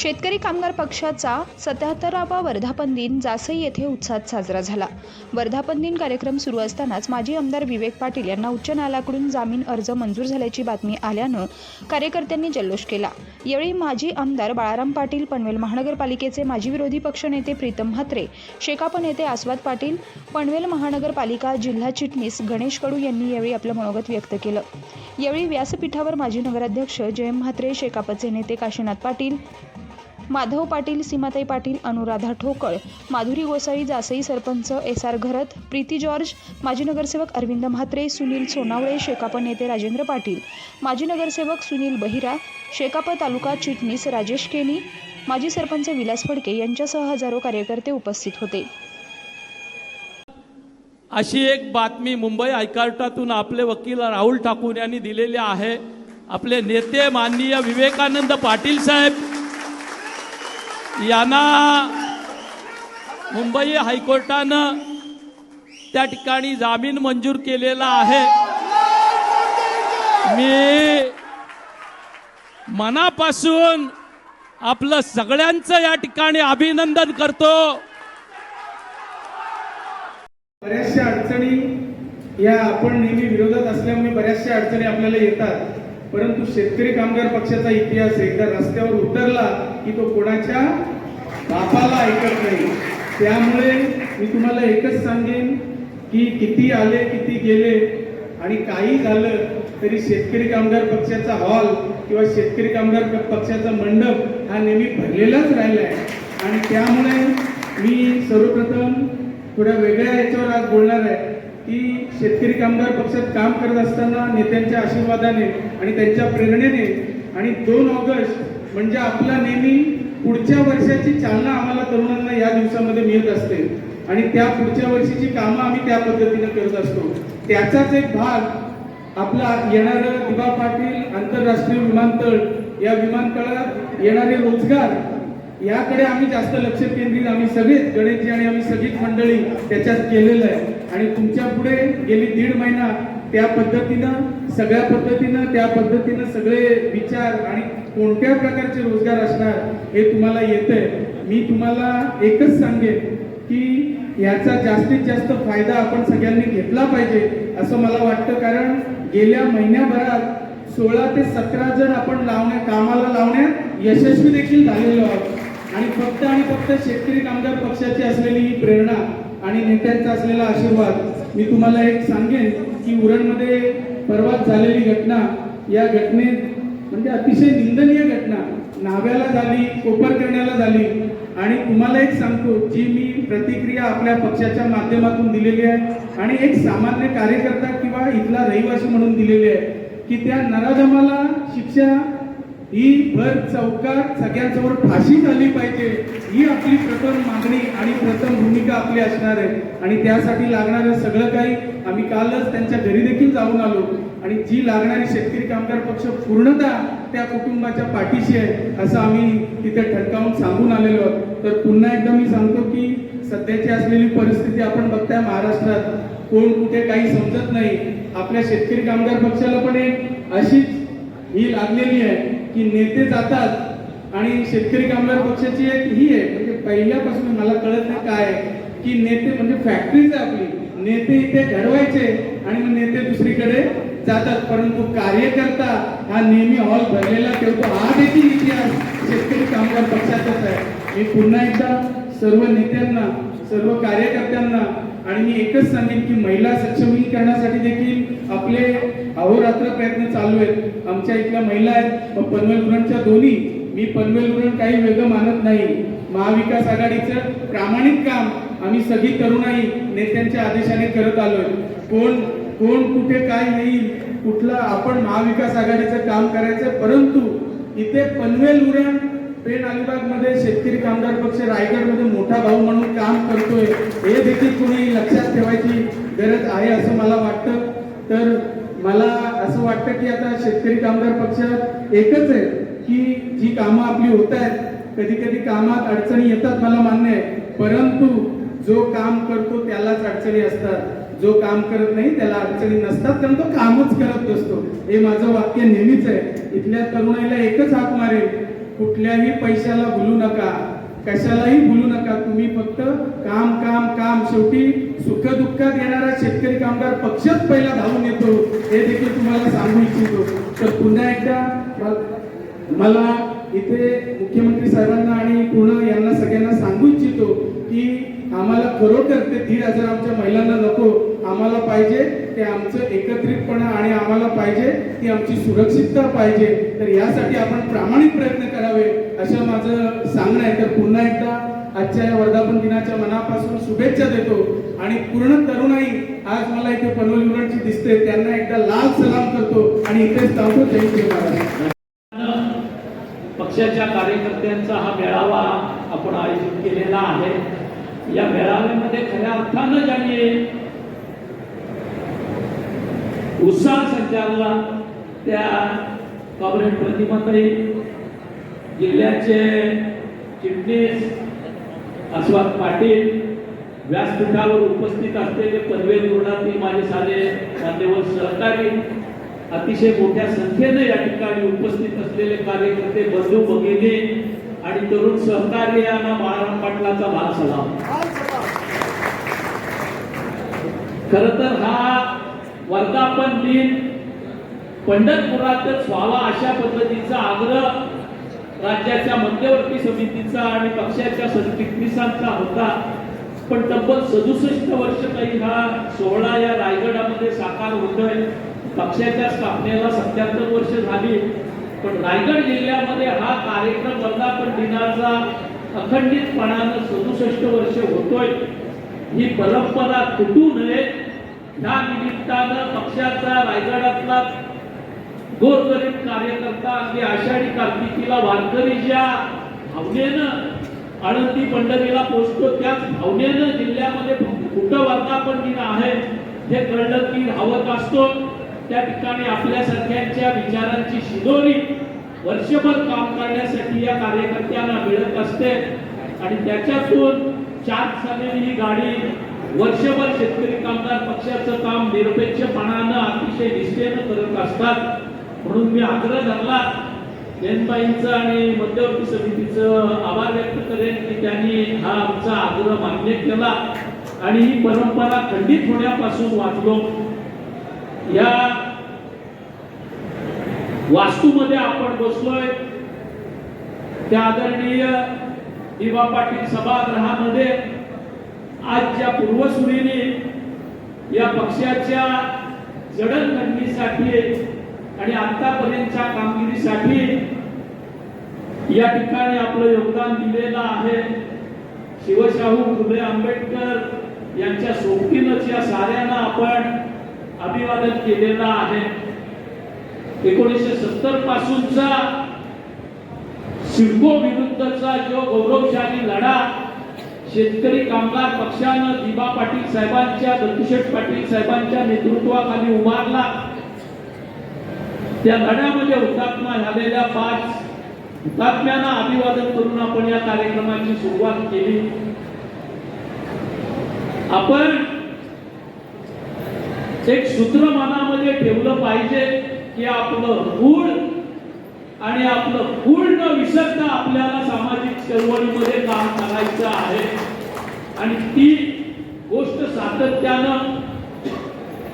शेतकरी कामगार पक्षाचा सत्याहत्तरावा वर्धापन दिन जासई येथे उत्साहात साजरा झाला. वर्धापन दिन कार्यक्रम सुरू असतानाच माजी आमदार विवेक पाटील यांना उच्च न्यायालयाकडून जामीन अर्ज मंजूर झाल्याची बातमी आल्यानं कार्यकर्त्यांनी जल्लोष केला. यावेळी माजी आमदार बाळाराम पाटील पनवेल महानगरपालिकेचे माजी विरोधी पक्षनेते प्रीतम म्हात्रे शेकाप नेते आस्वाद पाटील पनवेल महानगरपालिका जिल्हा चिटणीस गणेश कडू यांनी यावेळी आपलं मनोगत व्यक्त केलं. यावेळी व्यासपीठावर माजी नगराध्यक्ष जयम म्हात्रे शेकापचे नेते काशीनाथ पाटील माधव पाटील सीमाताई Patil Anuradha Thokal Madhuri Gosavi Jasai sarpanch S R Gharat Preeti George माजी नगरसेवक अरविंद म्हात्रे सुनील सोनावळे शेकाप नेते राजेंद्र पाटील माजी नगरसेवक सुनील बहिरा शेकाप तालुका चिटणीस राजेश केनी माजी सरपंच विलास फडके यांच्यासह हजारो कार्यकर्ते उपस्थित होते. अशी एक बातमी मुंबई हायकोर्टातून आपले वकील राहुल ठाकूर यांनी दिलेली आहे. आपले नेते माननीय विवेकानंद पाटील साहेब यांना मुंबई हायकोर्टानं त्या ठिकाणी जामीन मंजूर केलेला आहे. मी मनापासून आपलं सगळ्यांचं या ठिकाणी अभिनंदन करतो. बऱ्याचशा अडचणी या आपण नेहमी विरोधात असल्यामुळे बऱ्याचशा अडचणी आपल्याला येतात. परंतु शेतकरी कामगार पक्षाचा इतिहास एकदा रस्त्यावर उतरला की तो कोणाच्या बापाला ऐकत नाही. त्यामुळे मी तुम्हाला एकच सांगेन की किती आले किती गेले आणि काही झालं तरी शेतकरी कामगार पक्षाचा हॉल किंवा शेतकरी कामगार पक्षाचा मंडप हा नेहमी भरलेलाच राहिला आहे आणि त्यामुळे मी सर्वप्रथम थोड्या वेगळ्या याच्यावर आज बोलणार आहे. की शेतकरी कामगार पक्षात काम करत असताना नेत्यांच्या आशीर्वादाने आणि त्यांच्या प्रेरणेने आणि दोन ऑगस्ट म्हणजे आपला नेहमी पुढच्या वर्षाची चालना आम्हाला तरुणांना या दिवसामध्ये मिळत असते. आणि त्या पुढच्या वर्षीची कामं आम्ही त्या पद्धतीने करत असतो. त्याचाच एक भाग आपला येणारं दिबा पाटील आंतरराष्ट्रीय विमानतळ या विमानतळात येणारे रोजगार याकडे आम्ही जास्त लक्ष केंद्रित आम्ही सगळेच गणेशजी आणि आम्ही सगळीच मंडळी त्याच्यात केलेलं आहे. आणि तुमच्यापुढे गेली दीड महिना त्या पद्धतीनं सगळ्या पद्धतीनं त्या पद्धतीनं सगळे विचार आणि कोणत्या प्रकारचे रोजगार असणार हे तुम्हाला येतंय. मी तुम्हाला एकच सांगेन की याचा जास्तीत जास्त फायदा आपण सगळ्यांनी घेतला पाहिजे असं मला वाटतं कारण गेल्या महिन्याभरात सोळा ते सतरा जण आपण लावण्या कामाला लावण्यात यशस्वी देखील झालेलो आहोत. आणि फक्त आणि फक्त शेतकरी कामगार पक्षाची असलेली ही प्रेरणा आणि नेत्यांचा असलेला आशीर्वाद मी तुम्हाला एक सांगेन की उरणमध्ये परवाच झालेली घटना या घटनेत म्हणजे अतिशय निंदनीय घटना नाव्याला झाली कोपर करण्याला झाली. आणि तुम्हाला एक सांगतो जी मी प्रतिक्रिया आपल्या पक्षाच्या माध्यमातून दिलेली आहे आणि एक सामान्य कार्यकर्ता किंवा इथला रहिवासी म्हणून दिलेली आहे की त्या नराधमाला शिक्षा ही भर चौकात सगळ्यांसमोर फाशी झाली पाहिजे. ही आपली प्रथम मागणी आणि प्रथम भूमिका आपली असणार आहे. आणि त्यासाठी लागणारं सगळं काही आम्ही कालच त्यांच्या घरी देखील जाऊन आलो. आणि जी लागणारी शेतकरी कामगार पक्ष पूर्णतः त्या कुटुंबाच्या पाठीशी आहे असं आम्ही तिथे ठणकावून सांगून आलेलो आहोत. तर पुन्हा एकदा मी सांगतो की सध्याची असलेली परिस्थिती आपण बघताय महाराष्ट्रात. कोण कुठे काही समजत नाही. आपल्या शेतकरी कामगार पक्षाला पण एक अशीच ही लागलेली आहे. की नेते जातात आणि शेतकरी कामगार पक्षाची एक ही आहे. म्हणजे पहिल्यापासून मला कळत नाही काय की नेते म्हणजे फॅक्टरीच आहे आपली. नेते इथे घडवायचे आणि मग नेते दुसरीकडे जातात. परंतु कार्यकर्ता हा नेहमी हॉल भरलेला ठेवतो. हा देखील इतिहास शेतकरी कामगार पक्षाचाच आहे. मी पुन्हा एकदा सर्व नेत्यांना सर्व कार्यकर्त्यांना आणि मी एकच सांगेन की महिला सक्षमीकरणासाठी देखील आपले अहोरात्र प्रयत्न चालू आहेत. आमच्या इथल्या महिला आहेत पनवेल उरणच्या दोन्ही. मी पनवेल उरण काही वेगळं मानत नाही. महाविकास आघाडीचं प्रामाणिक काम आम्ही सगळी तरुणाई नेत्यांच्या आदेशाने करत आलोय. कोण कोण कुठे काय येईल कुठलं आपण महाविकास आघाडीचं काम करायचं परंतु इथे पनवेल उरण पेण अलिबागमध्ये शेतकरी कामगार पक्ष रायगडमध्ये मोठा भाऊ म्हणून काम करतोय हे देखील कुणी लक्षात ठेवायची गरज आहे असं मला वाटतं. तर मला असं वाटतं की आता शेतकरी कामगार पक्षात एकच आहे की जी कामं आपली होत आहेत कधी कधी कामात अडचणी येतात मला मान्य आहे. परंतु जो काम करतो त्यालाच अडचणी असतात. जो काम करत नाही त्याला अडचणी नसतात कारण तो कामच करत नसतो. हे माझं वाक्य नेहमीच आहे. इथल्या तरुणाईला एकच हात मारेल कुठल्याही पैशाला भुलू नका. कशालाही भुलू नका. तुम्ही फक्त काम काम काम. शेवटी सुख दुःखात येणारा शेतकरी कामगार पक्षच पहिला धावून येतो. हे देखील तुम्हाला सांगू इच्छितो. तर पुन्हा एकदा मला- इथे मुख्यमंत्री साहेबांना आणि पूर्ण यांना सगळ्यांना सांगू इच्छितो की आम्हाला खरोखर ते दीड हजार आमच्या महिलांना नको. आम्हाला पाहिजे ते आमचं एकत्रितपणा आणि आम्हाला पाहिजे ती आमची सुरक्षितता पाहिजे. तर यासाठी आपण प्रामाणिक प्रयत्न करावे असं माझं सांगणं आहे. तर पुन्हा एकदा आजच्या या वर्धापन दिनाच्या मनापासून शुभेच्छा देतो. आणि पूर्ण तरुणाई आज मला इथे पनवेल उरणची दिसते. त्यांना एकदा लाल सलाम करतो आणि इथेच थांबतो जय महाराज. पक्षाच्या कार्यकर्त्यांचा हा मेळावा आपण आयोजित केलेला आहे. या मेळाव्यामध्ये खऱ्या अर्थानं ज्यांनी उत्साह संचारला त्या कॉम्रेड प्रतिमाताई जिल्ह्याचे चिटणीस अस्वाद पाटील व्यासपीठावर उपस्थित असलेले पनवेल रुग्णातील माझे साधे मान्यवर सहकारी अतिशय मोठ्या संख्येने या ठिकाणी उपस्थित असलेले कार्यकर्ते बंधू भगिनी आणि तरुण सहकारी यांना महाराम पाटलाचा भाग सलाम खर तर हा वर्धापन दिन पंढरपुरातच व्हावा अशा पद्धतीचा आग्रह राज्याच्या मध्यवर्ती समितीचा आणि पक्षाच्या सरचिटणीसांचा होता. पण तब्बल सदुसष्ट वर्ष काही हा सोहळा या रायगडामध्ये साकार होतोय. पक्षाच्या स्थापनेला सत्याहत्तर वर्ष झाली. पण रायगड जिल्ह्यामध्ये हा कार्यक्रम वर्धापन दिनाचा अखंडितपणानं सदुसष्ट वर्ष होतोय. ही परंपरा तुटू नये. या निमित्तानं पक्षाचा रायगडातला गोरगरीब कार्यकर्ता अगदी आषाढी कार्तिकीला वारकरी ज्या भावनेनं आळंदी पंढरीला पोचतो त्याच भावनेनं जिल्ह्यामध्ये कुठं वर्धापन दिन आहे. हे कळलं की धावत असतो. त्या ठिकाणी आपल्यासारख्यांच्या विचारांची शिदोरी वर्षभर काम करण्यासाठी या कार्यकर्त्यांना मिळत असते. आणि त्याच्यातून चार झालेली ही गाडी वर्षभर शेतकरी कामगार पक्षाचं काम निरपेक्षपणानं अतिशय निष्ठेनं करत असतात. म्हणून मी आग्रह धरला जयंतबाईंचं आणि मध्यवर्ती समितीचं आभार व्यक्त करेन की त्यांनी हा आमचा आग्रह मान्य केला आणि ही परंपरा खंडित होण्यापासून वाचलो. या वास्तूमध्ये आपण बसलोय त्या आदरणीय दिवा पाटील सभागृहामध्ये. आज ज्या पूर्वसुरीने या पक्षाच्या जडणघडणीसाठी आणि आतापर्यंतच्या कामगिरीसाठी या ठिकाणी आपलं योगदान दिलेलं आहे. शिवशाहू फुले आंबेडकर यांच्या सोबतीनच या साऱ्यांना आपण अभिवादन केलेलं आहे. एकोणीसशे सत्तर पासूनचा सिडको विरुद्धचा जो गौरवशाली लढा शेतकरी कामगार पक्षानं दिबा पाटील साहेबांच्या दत्तुशेठ पाटील साहेबांच्या नेतृत्वाखाली उभारला. त्या लढ्यामध्ये हुतात्मा झालेल्या पाच हुतात्म्यांना अभिवादन करून आपण या कार्यक्रमाची सुरुवात केली. आपण एक सूत्र मनामध्ये ठेवलं पाहिजे की आपलं मूळ आणि आपलं पूर्ण विसर्ग आपल्याला सामाजिक चळवळीमध्ये काम करायचं आहे. आणि ती गोष्ट सातत्यानं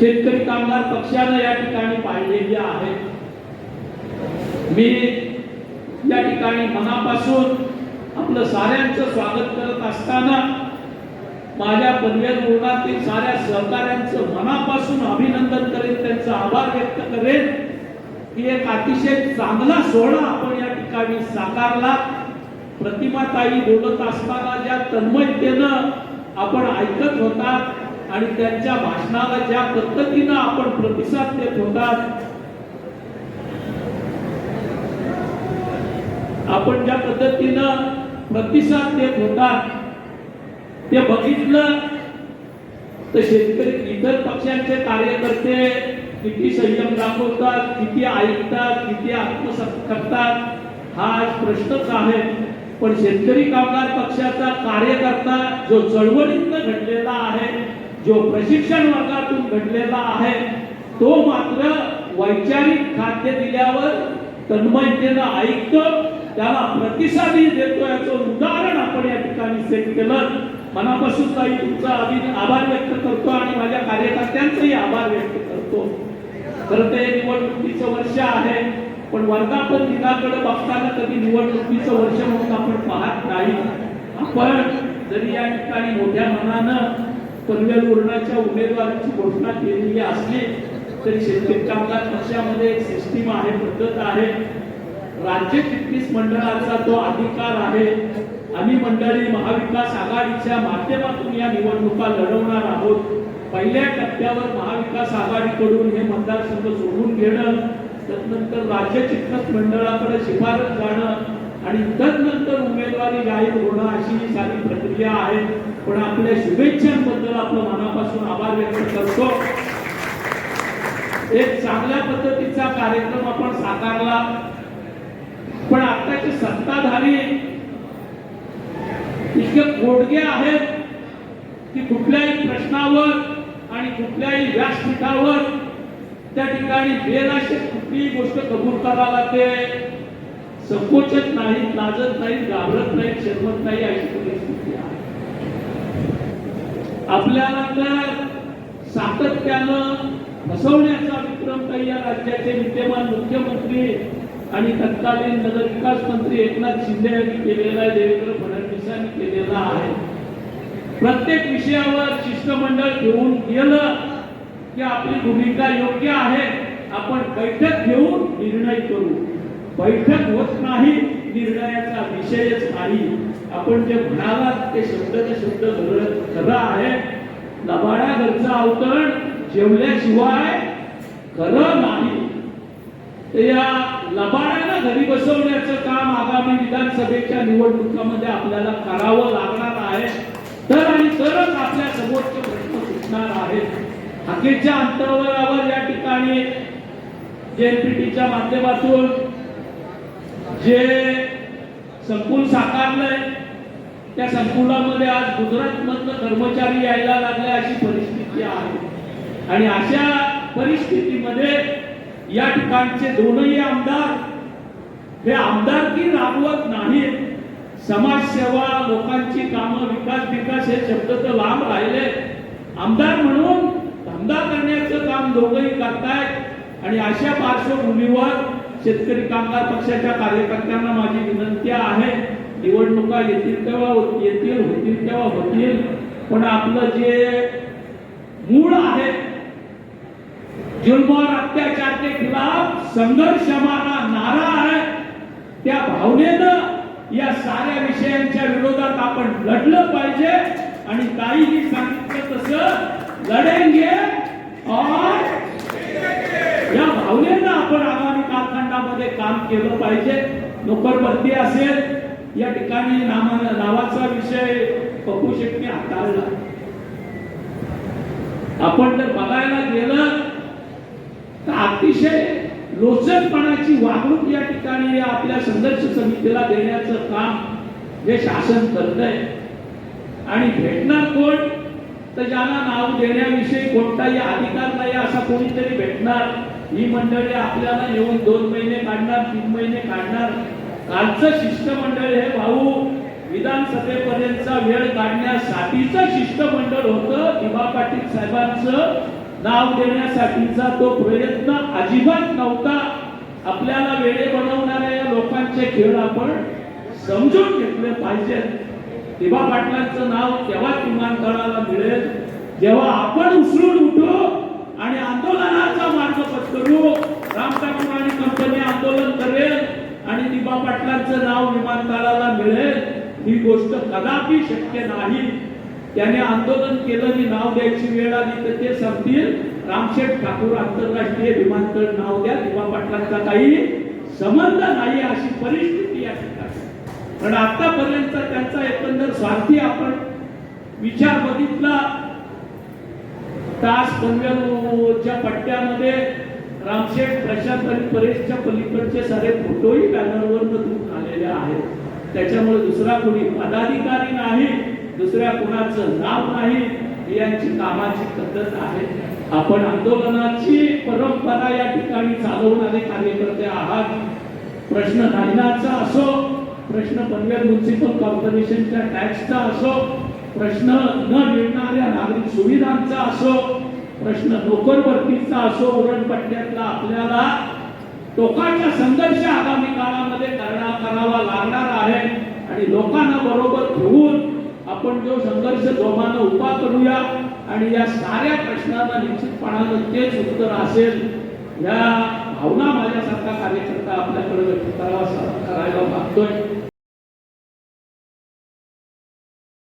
शेतकरी कामगार पक्षानं या ठिकाणी पाहिलेली आहे. मी या ठिकाणी मनापासून आपलं साऱ्यांचं स्वागत करत असताना माझ्या पनवेल रुग्णातील साऱ्या सहकाऱ्यांचं मनापासून अभिनंदन करेन त्यांचा आभार व्यक्त करेन. की एक अतिशय चांगला सोहळा आपण या ठिकाणी साकारला. प्रतिमाताई बोलत असताना ज्या तन्मयतेनं आपण ऐकत होतात आणि त्यांच्या भाषणाला ज्या पद्धतीनं आपण प्रतिसाद देत होतात आपण ज्या पद्धतीनं प्रतिसाद देत होतात ते बघितलं. तर शेतकरी इतर पक्षांचे कार्यकर्ते किती संयम दाखवतात किती ऐकतात किती आत्मसात करतात हा आज प्रश्नच आहे. पण शेतकरी कामगार पक्षाचा कार्यकर्ता जो चळवळीतनं घडलेला आहे जो प्रशिक्षण वर्गातून घडलेला आहे तो मात्र वैचारिक खाद्य दिल्यावर तन्मयतेनं ऐकतो त्याला प्रतिसादही देतो याचं उदाहरण आपण या ठिकाणी सेट केलं. मनापासून काही तुमचा अभि- आभार व्यक्त करतो आणि माझ्या कार्यकर्त्यांचाही आभार व्यक्त करतो. खरं ते निवडणुकीचं वर्ष आहे पण वर्धापन दिनाकडे बघताना कधी निवडणुकीचं वर्ष म्हणून आपण पाहत नाही. आपण जरी या ठिकाणी मोठ्या मनानं पनवेल उरणाच्या उमेदवारांची घोषणा केलेली असली तरी शेतकरी कामगार पक्षामध्ये एक सिस्टीम आहे पद्धत आहे. राज्य चिटणीस मंडळाचा तो अधिकार आहे. आम्ही मंडळी महाविकास आघाडीच्या माध्यमातून या निवडणुका लढवणार आहोत. पहिल्या टप्प्यावर महाविकास आघाडीकडून हे मतदारसंघ सोडून घेणं तदनंतर राज्य चिटणीस मंडळाकडे शिफारस जाणं आणि तदनंतर उमेदवारी जाहीर होणं अशी ही सारी प्रक्रिया आहे. पण आपल्या शुभेच्छांबद्दल आपलं मनापासून आभार व्यक्त करतो. एक चांगल्या पद्धतीचा कार्यक्रम आपण साकारला. पण आताचे सत्ताधारी इतके कोडगे आहेत की कुठल्याही प्रश्नावर आणि कुठल्याही व्यासपीठावर त्या ठिकाणी बेलाशे कुठलीही गोष्ट कबूल करायला लागते. संकोचत नाही लाजत नाही घाबरत नाही शरमत नाही अशी परिस्थिती आहे. आपल्याला तर सातत्यानं फसवण्याचा विक्रम काही या राज्याचे विद्यमान मुख्यमंत्री आणि तत्कालीन नगरविकास मंत्री एकनाथ शिंदे यांनी केलेला आहे देवेंद्र फडणवीसांनी केलेला आहे. प्रत्येक विषयावर शिष्टमंडळ घेऊन गेलं की आपली भूमिका योग्य आहे आपण बैठक घेऊन निर्णय करू. बैठक होत नाही निर्णयाचा विषयच नाही. आपण जे म्हणालात ते शब्द ते शब्द खरं आहे. लबाड्या घरचं अवतरण जेवल्याशिवाय खरं नाही. ते या लबाड्याला घरी बसवण्याचं काम आगामी विधानसभेच्या निवडणुकामध्ये आपल्याला करावं लागणार आहे. तर आणि तरच आपल्या समोरचे प्रश्न सुटणार आहेत हाकेच्या अंतरावर या ठिकाणी जेएनपीटीच्या माध्यमातून जे संकुल साकारलंय त्या संकुलामध्ये आज गुजरातमधनं कर्मचारी यायला लागले अशी परिस्थिती आहे. आणि अशा परिस्थितीमध्ये या ठिकाणचे दोनही आमदार हे आमदारकी राबवत नाहीत? समाजसेवा लोकांची कामं विकास विकास हे शब्द तर लांब राहिले. आमदार म्हणून धंदा करण्याचं काम दोघंही करतायत. आणि अशा पार्श्वभूमीवर शेतकरी कामगार पक्षाच्या कार्यकर्त्यांना माझी विनंती आहे. निवडणुका येतील तेव्हा येतील होतील तेव्हा होतील. पण आपलं जे मूळ आहे जुल्म अत्याचार के खिलाफ संघर्ष हमारा नारा आहे. त्या भावनेनं या साऱ्या विषयांच्या विरोधात आपण लढलं पाहिजे. आणि काहीही सांगितलं तसं लढेंगे और या भावनेनं आपण आगामी कालखंडामध्ये काम केलं पाहिजे. नोकरबंदी असेल या ठिकाणी नामा नावाचा विषय पप्पू शेट्टी हाताळला. आपण जर बघायला गेलं तर अतिशय लोचकपणाची वागणूक या ठिकाणी या आपल्या संघर्ष समितीला देण्याचं काम हे शासन करतंय. आणि भेटणार कोण? तर ज्यांना नाव देण्याविषयी कोणताही अधिकार नाही असा कोणीतरी भेटणार. ही मंडळी आपल्याला येऊन दोन महिने काढणार तीन महिने काढणार. कालचं शिष्टमंडळ हे भाऊ विधानसभेपर्यंतचा वेळ काढण्यासाठीचं शिष्टमंडळ होतं दिबा पाटील साहेबांचं. नाव देण्यासाठीचा तो प्रयत्न अजिबात नव्हता. आपल्याला वेळे बनवणाऱ्या या लोकांचे खेळ आपण समजून घेतले पाहिजेत दिबा पाटलांचं नाव तेव्हा विमानतळाला मिळेल. जेव्हा आपण उसळून उठू आणि आंदोलनाचा मार्ग पत्करू राम आणि कंपनी आंदोलन करेल आणि दिबा पाटलांचं नाव विमानतळाला मिळेल ही गोष्ट कदापि शक्य नाही. त्याने आंदोलन केलं मी नाव द्यायची वेळ आली तर ते सांगतील रामशेठ ठाकूर आंतरराष्ट्रीय विमानतळ नाव द्या किंवा पाटलांचा काही संबंध नाही अशी परिस्थिती या ठिकाणी. पण आतापर्यंत त्यांचा एकंदर स्वार्थी आपण विचार बघितला. तास पनवेलच्या पट्ट्यामध्ये रामशेठ प्रशांत आणि परेशच्या पलीकडचे सारे फोटोही बॅनरवर दूर आलेले आहेत. त्याच्यामुळे दुसरा कोणी पदाधिकारी नाही. दुसऱ्या कुणाचं नाव नाही यांची कामाची पद्धत आहे. आपण आंदोलनाची परंपरा या ठिकाणी चालवणारे कार्यकर्ते आहात. प्रश्न राहण्याचा असो प्रश्न पनवेल म्युन्सिपल कॉर्पोरेशनच्या टॅक्सचा असो प्रश्न न मिळणाऱ्या नागरिक सुविधांचा असो प्रश्न नोकरभरतीचा असो उरणपट्ट्यातला आपल्याला टोकाचा संघर्ष आगामी काळामध्ये करणार करावा लागणार आहे. आणि लोकांना बरोबर घेऊन आपण जो संघर्ष जोमानं उभा करूया आणि या साऱ्या प्रश्नांना निश्चितपणानं तेच उत्तर असेल या भावना माझ्यासारखा कार्यकर्ता आपल्याकडे व्यक्त करावा करायला मागतोय.